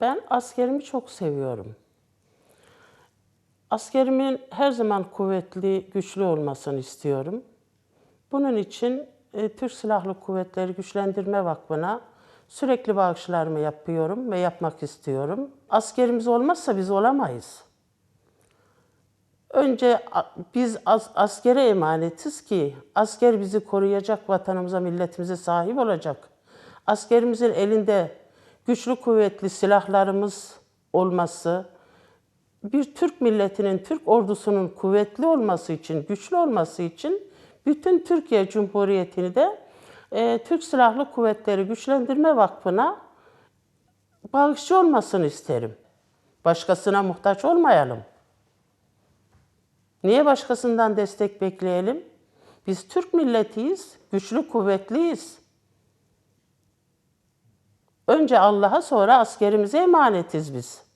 Ben askerimi çok seviyorum. Askerimin her zaman kuvvetli, güçlü olmasını istiyorum. Bunun için e, Türk Silahlı Kuvvetleri Güçlendirme Vakfı'na sürekli bağışlarımı yapıyorum ve yapmak istiyorum. Askerimiz olmazsa biz olamayız. Önce biz as- askere emanetiz ki asker bizi koruyacak, vatanımıza, milletimize sahip olacak. Askerimizin elinde güçlü kuvvetli silahlarımız olması, bir Türk milletinin, Türk ordusunun kuvvetli olması için, güçlü olması için bütün Türkiye Cumhuriyeti'ni de e, Türk Silahlı Kuvvetleri Güçlendirme Vakfı'na bağışçı olmasını isterim. Başkasına muhtaç olmayalım. Niye başkasından destek bekleyelim? Biz Türk milletiyiz, güçlü, kuvvetliyiz. Önce Allah'a sonra askerimize emanetiz biz.